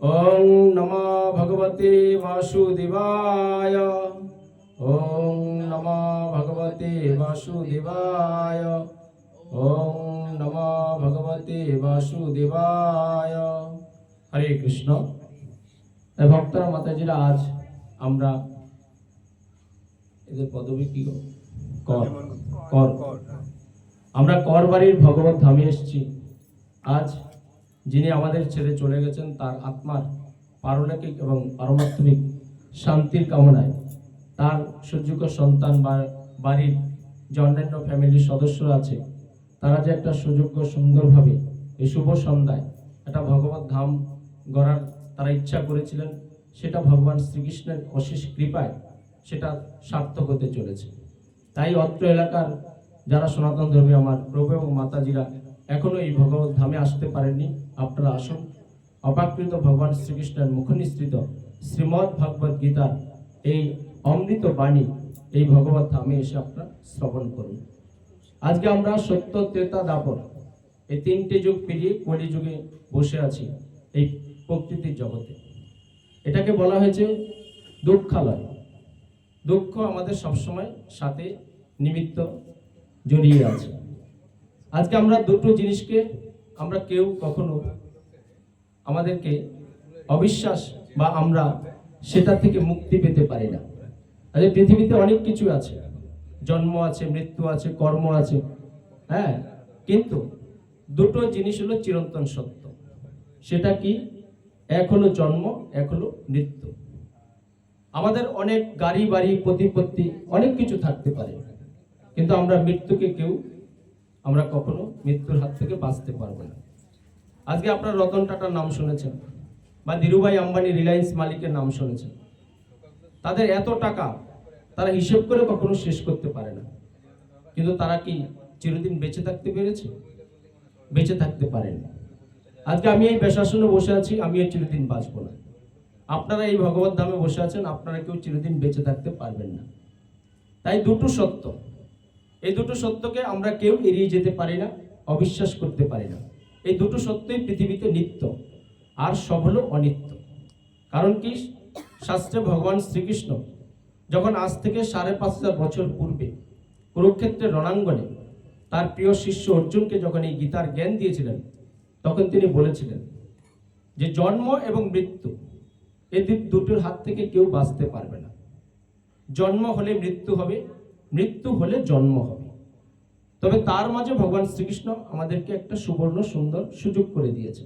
ওং নমো ভগবতে বাসুদেবায়। ওং নমো ভগবতে বাসুদেবায়। ওং নমো ভগবতে বাসুদেবায়। হরে কৃষ্ণ। ভক্তরা মাতাজিরা আজ আমরা এদের পদবী কি? কর। কর। আমরা কর বাড়ির ভগবত ধামে এসেছি। আজ যিনি আমাদের ছেড়ে চলে গেছেন, তার আত্মার পারলৌকিক এবং পারমাত্মিক শান্তির কামনায়। তার সুযোগ্য সন্তান বা বাড়ির যে অন্যান্য ফ্যামিলির সদস্যরা আছে, তারা যে একটা সুযোগ্য সুন্দরভাবে এই শুভ সন্ধ্যায় একটা ভগবত ধাম গড়ার তারা ইচ্ছা করেছিলেন, সেটা ভগবান শ্রীকৃষ্ণের অশেষ কৃপায় সেটা সার্থক হতে চলেছে। তাই অত্র এলাকার যারা সনাতন ধর্মী, আমার প্রভু এবং মাতাজিরা এখনও এই ভগবত ধামে আসতে পারেননি। আপনারা আসুন। অপাকৃত ভগবান শ্রীকৃষ্ণের মুখনিসৃত শ্রীমৎ ভগবত গীতার এই অমৃত বাণী এই ভগবত ধামে এসে আপনারা শ্রবণ করুন। আজকে আমরা সত্য ত্রেতা দাপর এই তিনটে যুগ পেরিয়ে কলি যুগে বসে আছি এই প্রকৃতির জগতে। এটাকে বলা হয়েছে দুঃখালয়। দুঃখ আমাদের সবসময় সাথে নিমিত্ত জড়িয়ে আছে। আজকে আমরা দুটো জিনিসকে আমরা কেউ কখনো আমাদেরকে অবিশ্বাস বা আমরা সেটা থেকে মুক্তি পেতে পারি না। আজকে পৃথিবীতে অনেক কিছু আছে। জন্ম আছে, মৃত্যু আছে, কর্ম আছে হ্যাঁ? কিন্তু দুটো জিনিস হলো চিরন্তন সত্য। সেটা কি? এক হলো জন্ম, এক হলো মৃত্যু। আমাদের অনেক গাড়ি, বাড়ি, প্রতিপত্তি, অনেক কিছু থাকতে পারে। কিন্তু আমরা মৃত্যুকে কেউ আমরা কখনো মৃত্যুর হাত থেকে বাঁচতে পারব না। আজকে আপনার রতন টাটার নাম শুনেছেন বা ধীরুভাই আম্বানি রিলায়েন্স মালিকের নাম শুনেছেন। তাদের এত টাকা তারা হিসেব করে কখনো শেষ করতে পারে না। কিন্তু তারা কি চিরদিন বেঁচে থাকতে পেরেছে? বেঁচে থাকতে পারেন। আজকে আমি এই বেশাসনে বসে আছি আমিও চিরদিন বাঁচবো না। আপনারা এই ভগবত ধামে বসে আছেন, আপনারা কেউ চিরদিন বেঁচে থাকতে পারবেন না। তাই দুটো সত্য। এই দুটো সত্যকে আমরা কেউ এড়িয়ে যেতে পারি না, অবিশ্বাস করতে পারি না। এই দুটো সত্যই পৃথিবীতে নিত্য, আর সব হলো অনিত্য। কারণ কি? শাস্ত্রে ভগবান শ্রীকৃষ্ণ যখন আজ থেকে সাড়ে পাঁচ হাজার বছর পূর্বে কুরুক্ষেত্রের রণাঙ্গনে তার প্রিয় শিষ্য অর্জুনকে যখন এই গীতার জ্ঞান দিয়েছিলেন, তখন তিনি বলেছিলেন যে জন্ম এবং মৃত্যু দু- দুটোর হাত থেকে কেউ বাঁচতে পারবে না। জন্ম হলে মৃত্যু হবে মৃত্যু হলে জন্ম হবে। তবে তার মাঝে ভগবান শ্রীকৃষ্ণ আমাদেরকে একটা সুবর্ণ সুন্দর সুযোগ করে দিয়েছে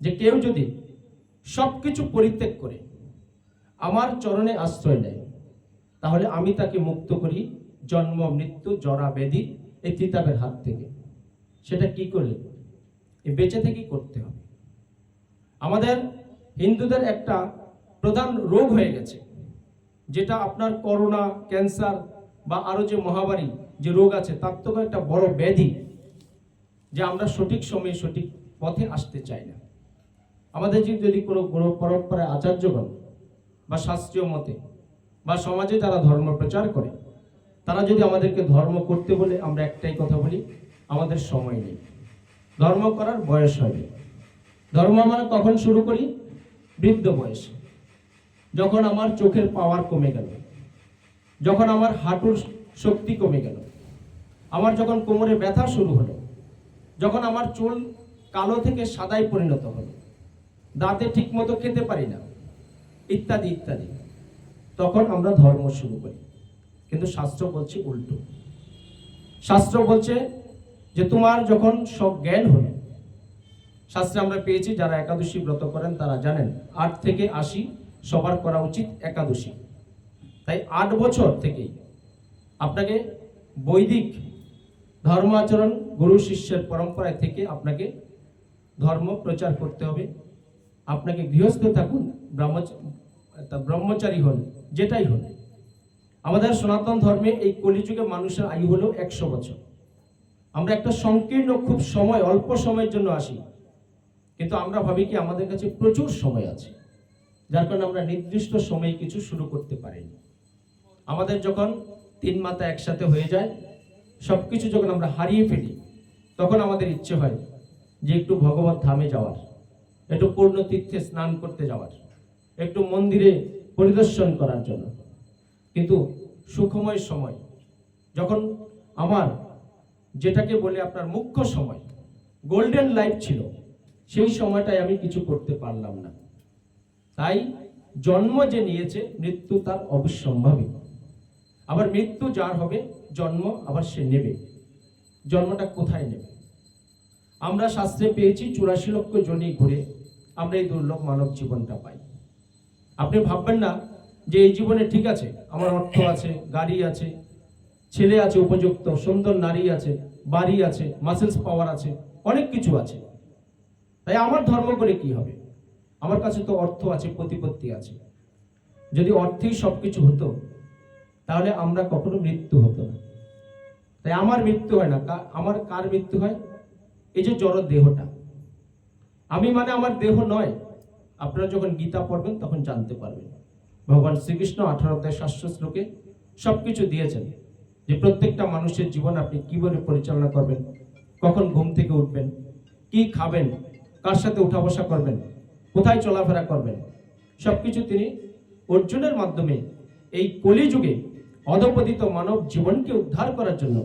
যে কেউ যদি সবকিছু পরিত্যাগ করে, আমার চরণে আশ্রয় নেয়, তাহলে আমি তাকে মুক্ত করি জন্ম, মৃত্যু, জরা ব্যাধি এই তিতাবের হাত থেকে। সেটা কি করে? এই বেঁচে থেকেই করতে হবে? আমাদের হিন্দুদের একটা প্রধান রোগ হয়ে গেছে, যেটা আপনার করোনা, ক্যান্সার বা আরও যে মহামারী, যে রোগ আছে, তার থেকে একটা বড় ব্যাধি যে আমরা সঠিক সময়ে সঠিক পথে আসতে চাই না। আমাদের যদি কোনো গুরু পরম্পরায় আচার্যগণ বা শাস্ত্রীয় মতে বা সমাজে যারা ধর্ম প্রচার করে, তারা যদি আমাদেরকে ধর্ম করতে বলে আমরা একটাই কথা বলি, আমাদের সময় নেই। ধর্ম করার বয়স হয়নি। ধর্ম আমরা কখন শুরু করি? বৃদ্ধ বয়সে। যখন আমার চোখের পাওয়ার কমে গেল। যখন আমার হাঁটুর শক্তি কমে গেল, আমার যখন কোমরে ব্যথা শুরু হলো, যখন আমার চুল কালো থেকে সাদায় পরিণত হলো, দাঁতে ঠিক মতো খেতে পারি না, ইত্যাদি ইত্যাদি, তখন আমরা ধর্ম শুরু করি। কিন্তু শাস্ত্র বলছে উল্টো। শাস্ত্র বলছে যে তোমার যখন সব জ্ঞান হলো, শাস্ত্রে আমরা পেয়েছি, যারা একাদশী ব্রত করেন তারা জানেন, আট থেকে আশি সবার করা উচিত একাদশী। তাই আট বছর থেকেই আপনাকে বৈদিক ধর্ম আচরণ গুরু শিষ্যের পরম্পরায় থেকে আপনাকে ধর্ম প্রচার করতে হবে। আপনাকে গৃহস্থ থাকুন ব্রহ্মচারী হন, যেটাই হন আমাদের সনাতন ধর্মে এই কলিযুগে মানুষের আয়ু হলো একশো বছর। আমরা একটা সংকীর্ণ, খুব সময়, অল্প সময়ের জন্য আসি। কিন্তু আমরা ভাবি কি আমাদের কাছে প্রচুর সময় আছে। যার কারণে আমরা নির্দিষ্ট সময়ে কিছু শুরু করতে পারিনি। আমাদের যখন তিন মাথা একসাথে হয়ে যায় সব কিছু যখন আমরা হারিয়ে ফেলি, তখন আমাদের ইচ্ছে হয় যে একটু ভগবত ধামে যাওয়ার, একটু পূর্ণ তীর্থে স্নান করতে যাওয়ার, একটু মন্দিরে পরিদর্শন করার জন্য। কিন্তু সুখময় সময়, যখন আমার যেটাকে বলে আপনার মুখ্য সময় গোল্ডেন লাইফ ছিল, সেই সময়টায় আমি কিছু করতে পারলাম না। তাই জন্ম যে নিয়েছে, মৃত্যু তার অবশ্যম্ভাবী আবার মৃত্যু যার হবে, জন্ম আবার সে নেবে। জন্মটা কোথায় নেবে? আমরা শাস্ত্রে পেয়েছি, চুরাশি লক্ষ জনি ঘুরে আমরা এই দুর্লভ মানব জীবনটা পাই। আপনি ভাববেন না যে এই জীবনে ঠিক আছে, আমার অর্থ আছে, গাড়ি আছে, ছেলে আছে উপযুক্ত, সুন্দর নারী আছে, বাড়ি আছে মাসেলস পাওয়ার আছে, অনেক কিছু আছে। তাই আমার ধর্ম করে কি হবে? আমার কাছে তো অর্থ আছে, প্রতিপত্তি আছে। যদি অর্থেই সব কিছু হতো তাহলে আমরা কখনো মৃত্যু হতো না। তাই আমার মৃত্যু হয় না আমার কার মৃত্যু হয়? এই যে জড় দেহটা। আমি মানে আমার দেহ নয়। আপনারা যখন গীতা পড়বেন তখন জানতে পারবেন। ভগবান শ্রীকৃষ্ণ আঠারো অধ্যায় শাস্ত্র শ্লোকে সব কিছু দিয়েছেন যে প্রত্যেকটা মানুষের জীবন আপনি কীভাবে পরিচালনা করবেন, কখন ঘুম থেকে উঠবেন, কি খাবেন, কার সাথে উঠা বসা করবেন, কোথায় চলাফেরা করবেন, সবকিছু তিনি অর্জুনের মাধ্যমে এই কলিযুগে অধপতিত মানব জীবনকে উদ্ধার করার জন্য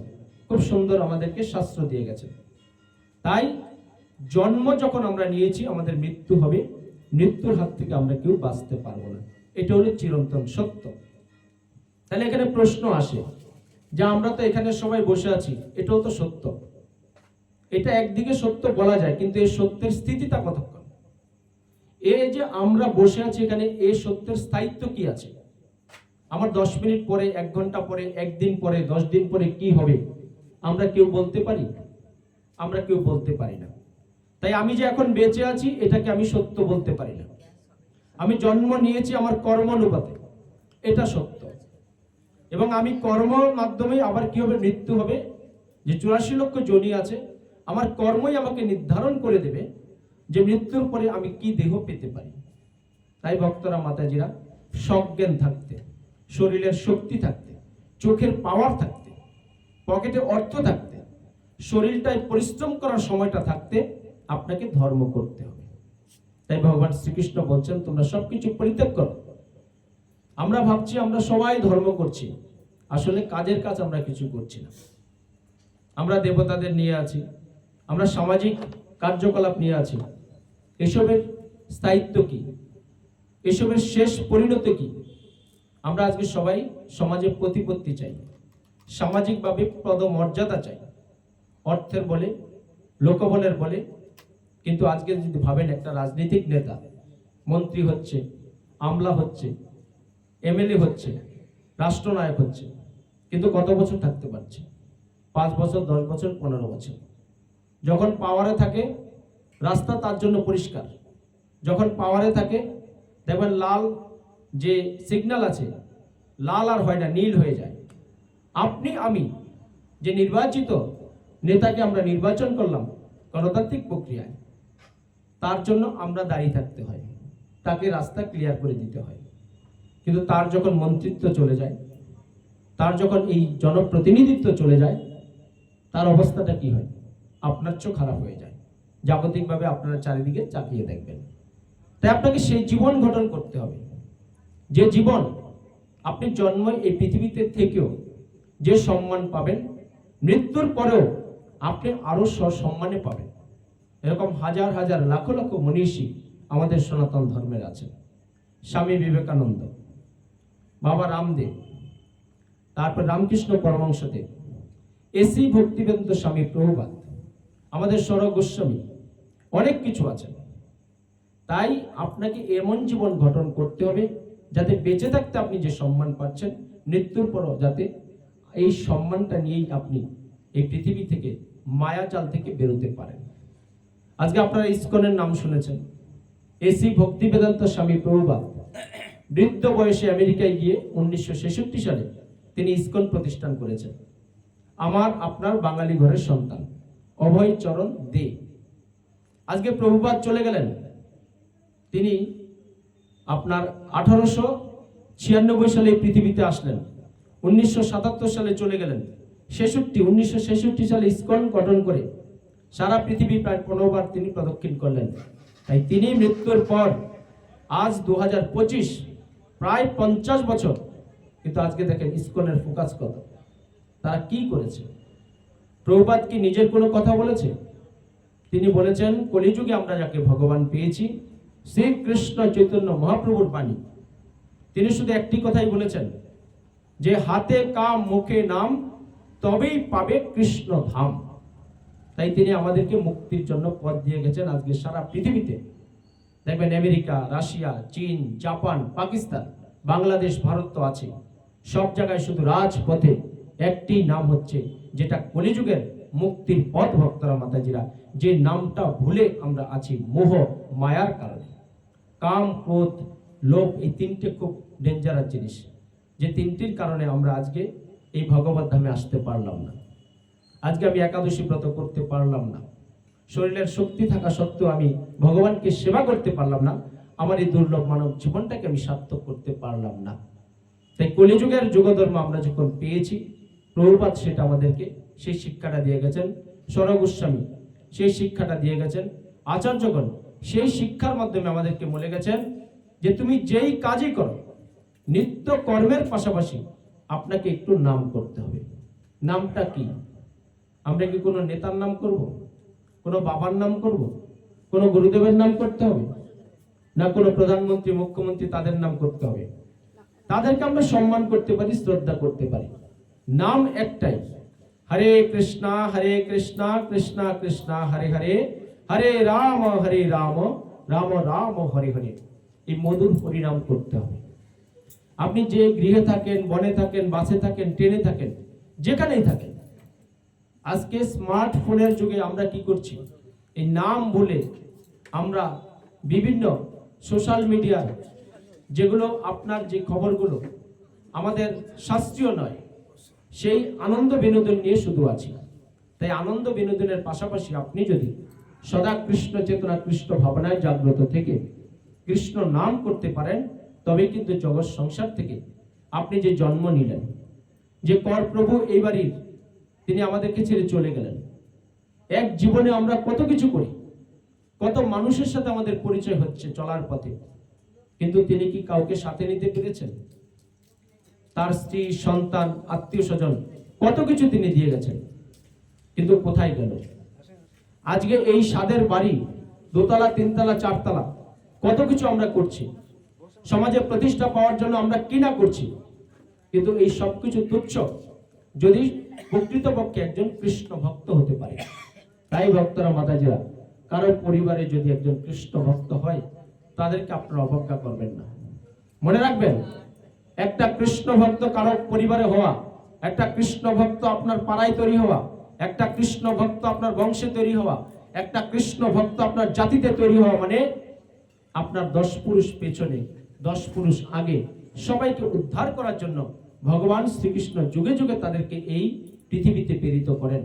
খুব সুন্দর আমাদেরকে শাস্ত্র দিয়ে গেছে। তাই জন্ম যখন আমরা নিয়েছি, আমাদের মৃত্যু হবে, মৃত্যুর হাত থেকে আমরা কেউ বাঁচতে পারব না। এটা হলো চিরন্তন সত্য। তাহলে এখানে প্রশ্ন আসে যে আমরা তো এখানে সবাই বসে আছি, এটাও তো সত্য। এটা একদিকে সত্য বলা যায়, কিন্তু এই সত্যের স্থিতিটা কতক্ষণ? এই যে আমরা বসে আছি এখানে, এই সত্যের স্থায়িত্ব কি আছে? আমার দশ মিনিট পরে, এক ঘণ্টা পরে, একদিন পরে, দশ দিন পরে কি হবে? আমরা কেউ বলতে পারি? আমরা কেউ বলতে পারি না। তাই আমি যে এখন বেঁচে আছি, এটাকে আমি সত্য বলতে পারি না। আমি জন্ম নিয়েছি আমার কর্ম অনুপাতে এটা সত্য। এবং আমি কর্ম মাধ্যমে আবার কি হবে মৃত্যু হবে? যে চুরাশি লক্ষ জনি আছে, আমার কর্মই আমাকে নির্ধারণ করে দেবে যে মৃত্যুর পরে আমি কি দেহ পেতে পারি। তাই ভক্তরা, মাতাজিরা, সজ্ঞান থাকতে। শরীরের শক্তি থাকতে, চোখের পাওয়ার থাকতে পকেটে অর্থ থাকতে, শরীরটায় পরিশ্রম করার সময়টা থাকতে আপনাকে ধর্ম করতে হবে। তাই ভগবান শ্রীকৃষ্ণ বলছেন, তোমরা সবকিছু পরিত্যাগ করো। আমরা ভাবছি, আমরা সবাই ধর্ম করছি। আসলে কাজের কাজ আমরা কিছু করছি না। আমরা দেবতাদের নিয়ে আছি, আমরা সামাজিক কার্যকলাপ নিয়ে আছি। এসবের স্থায়িত্ব কি? এসবের শেষ পরিণত কি? আমরা আজকে সবাই সমাজে প্রতিপত্তি চাই, সামাজিকভাবে পদমর্যাদা চাই। অর্থের বলে, লোকবলের বলে, কিন্তু আজকে যদি ভাবেন একটা রাজনৈতিক নেতা, মন্ত্রী হচ্ছে, আমলা হচ্ছে, এমএলএ হচ্ছে, রাষ্ট্রনায়ক হচ্ছে, কিন্তু কত বছর থাকতে পারছে? পাঁচ বছর, দশ বছর, পনেরো বছর। যখন পাওয়ারে থাকে, রাস্তা তার জন্য পরিষ্কার। যখন পাওয়ারে থাকে, দেখবেন লাল যে সিগন্যাল আছে, লাল আর হয় না নীল হয়ে যায়। আপনি, আমি যে নির্বাচিত নেতাকে আমরা নির্বাচন করলাম গণতান্ত্রিক প্রক্রিয়ায়, তার জন্য আমরা দাঁড়িয়ে থাকতে হয়। তাকে রাস্তা ক্লিয়ার করে দিতে হয়। কিন্তু তার যখন মন্ত্রিত্ব চলে যায়, তার যখন এই জনপ্রতিনিধিত্ব চলে যায়, তার অবস্থাটা কি হয়? আপনার চোখ খারাপ হয়ে যায়। জাগতিকভাবে আপনারা চারিদিকে চাপিয়ে দেখবেন। তাই আপনাকে সেই জীবন গঠন করতে হবে। যে জীবন আপনি জন্ম এই পৃথিবীতে থেকেও যে সম্মান পাবেন, মৃত্যুর পরেও আপনি আরও সসম্মানে পাবেন। এরকম হাজার হাজার লাখো লাখো মনীষী আমাদের সনাতন ধর্মের আছেন। স্বামী বিবেকানন্দ, বাবা রামদেব, তারপর রামকৃষ্ণ পরমংসদেব এসি ভক্তিবেন্দ্র স্বামী প্রভুপাত আমাদের সর গোস্বামী, অনেক কিছু আছে তাই আপনাকে এমন জীবন গঠন করতে হবে যাতে বেঁচে থাকতে আপনি যে সম্মান পাচ্ছেন, মৃত্যুর পরও যাতে এই সম্মানটা নিয়েই আপনি এই পৃথিবী থেকে, মায়াজাল থেকে বেরোতে পারেন। আজকে আপনারা ইস্কনের নাম শুনেছেন। এসি ভক্তি বেদান্ত স্বামী প্রভুবাদ বৃদ্ধ বয়সে আমেরিকায় গিয়ে উনিশশো ছেষট্টি সালে তিনি ইসকন প্রতিষ্ঠান করেছেন। আমার, আপনার বাঙালি ঘরের সন্তান অভয় চরণ দে। আজকে প্রভুপাত চলে গেলেন। তিনি আপনার আঠারোশো ছিয়ানব্বই সালে পৃথিবীতে আসলেন। উনিশশো সাতাত্তর সালে চলে গেলেন। ছেষট্টি, উনিশশো ছেষট্টি সালে স্কন গঠন করে সারা পৃথিবী প্রায় পনেরো বার তিনি প্রদক্ষিণ করলেন। তাই তিনি মৃত্যুর পর আজ দু হাজার পঁচিশ প্রায় পঞ্চাশ বছর। কিন্তু আজকে দেখেন ইসকনের ফোকাস কত। তারা কি করেছে? প্রভুপাত কি নিজের কোনো কথা বলেছে? তিনি বলেছেন, কলিযুগে আমরা যাকে ভগবান পেয়েছি শ্রীকৃষ্ণ চৈতন্য মহাপ্রভুর বাণী। তিনি শুধু একটি কথাই বলেছেন, যে হাতে কাম, মুখে নাম, তবেই পাবে কৃষ্ণ ধাম। তাই তিনি আমাদেরকে মুক্তির জন্য পথ দিয়ে গেছেন আজকে সারা পৃথিবীতে। দেখবেন আমেরিকা, রাশিয়া, চীন, জাপান, পাকিস্তান, বাংলাদেশ, ভারত তো আছে। সব জায়গায় শুধু রাজপথে একটি নাম হচ্ছে, যেটা কলিযুগের মুক্তির পথ ভক্তরা মাতাজিরা, যে নামটা ভুলে আমরা আছি, মোহ, মায়ার কারণে। কাম, ক্রোধ, লোভ এই তিনটে খুব ডেঞ্জারাস জিনিস। যে তিনটির কারণে আমরা আজকে এই ভগবত ধামে আসতে পারলাম না। আজকে আমি একাদশী ব্রত করতে পারলাম না। শরীরের শক্তি থাকা সত্ত্বেও আমি ভগবানকে সেবা করতে পারলাম না। আমার এই দুর্লভ মানব জীবনটাকে আমি সার্থক করতে পারলাম না। তাই কলিযুগের যুগধর্ম আমরা যখন পেয়েছি প্রভুপাত সেটা আমাদেরকে সেই শিক্ষাটা দিয়ে গেছেন। স্বরগোস্বামী সেই শিক্ষাটা দিয়ে গেছেন। আচার্যগণ সেই শিক্ষার মাধ্যমে আমাদেরকে বলে গেছেন যে তুমি যেই কাজই করো, নিত্য কর্মের পাশাপাশি আপনাকে একটু নাম করতে হবে। নামটা কি? আমরা কি কোনো নেতার নাম করব? কোনো বাবার নাম করব? কোনো গুরুদেবের নাম করতে হবে? না কোনো প্রধানমন্ত্রী, মুখ্যমন্ত্রী তাদের নাম করতে হবে? তাদেরকে আমরা সম্মান করতে পারি, শ্রদ্ধা করতে পারি। নাম একটাই, হরে কৃষ্ণা হরে কৃষ্ণা কৃষ্ণা কৃষ্ণা, হরে হরে। হরে রাম হরে রাম রাম রাম, হরে হরে। এই মধুর পরিণাম করতে হবে। আপনি যে গৃহে থাকেন, বনে থাকেন, বাসে থাকেন, ট্রেনে থাকেন, যেখানেই থাকেন, আজকে স্মার্টফোনের যুগে আমরা কি করছি? এই নাম বলে আমরা বিভিন্ন সোশ্যাল মিডিয়ার যেগুলো আপনার যে খবরগুলো, আমাদের শাস্ত্রীয় নয়, সেই আনন্দ বিনোদন নিয়ে শুধু আছি। তাই আনন্দ বিনোদনের পাশাপাশি আপনি যদি সদা কৃষ্ণ চেতনা কৃষ্ণ ভাবনায় জাগ্রত থেকে কৃষ্ণ নাম করতে পারেন তবে কিন্তু জগৎ সংসার থেকে। আপনি যে জন্ম নিলেন, যে কর প্রভু এই বাড়ির, তিনি আমাদেরকে ছেড়ে চলে গেলেন। এক জীবনে আমরা কত কিছু করি, কত মানুষের সাথে আমাদের পরিচয় হচ্ছে চলার পথে, কিন্তু তিনি কি কাউকে সাথে নিতে পেরেছেন? তার স্ত্রী, সন্তান আত্মীয় স্বজন কত কিছু তিনি দিয়ে গেছেন, কিন্তু কোথায় গেল? আজকে এই স্বাদের বাড়ি, দোতলা, তিনতলা, চারতলা, কত কিছু আমরা করছি। সমাজে প্রতিষ্ঠা পাওয়ার জন্য আমরা কি না করছি। কিন্তু এই সব কিছু তুচ্ছ, যদি প্রকৃতপক্ষে একজন কৃষ্ণ ভক্ত হতে পারে। তাই ভক্তরা মাতাজিরা, কারও পরিবারে যদি একজন কৃষ্ণ ভক্ত হয়, তাদেরকে আপনারা অবজ্ঞা করবেন না। মনে রাখবেন, একটা কৃষ্ণ ভক্ত কারও পরিবারে হওয়া, একটা কৃষ্ণ ভক্ত আপনার পাড়ায় তৈরি হওয়া একটা কৃষ্ণ ভক্ত আপনার বংশে তৈরি হওয়া, একটা কৃষ্ণ ভক্ত আপনার জাতিতে তৈরি হওয়া মানে আপনার দশ পুরুষ পেছনে, দশ পুরুষ আগে সবাইকে উদ্ধার করার জন্য ভগবান শ্রীকৃষ্ণ যুগে যুগে তাদেরকে এই পৃথিবীতে প্রেরিত করেন।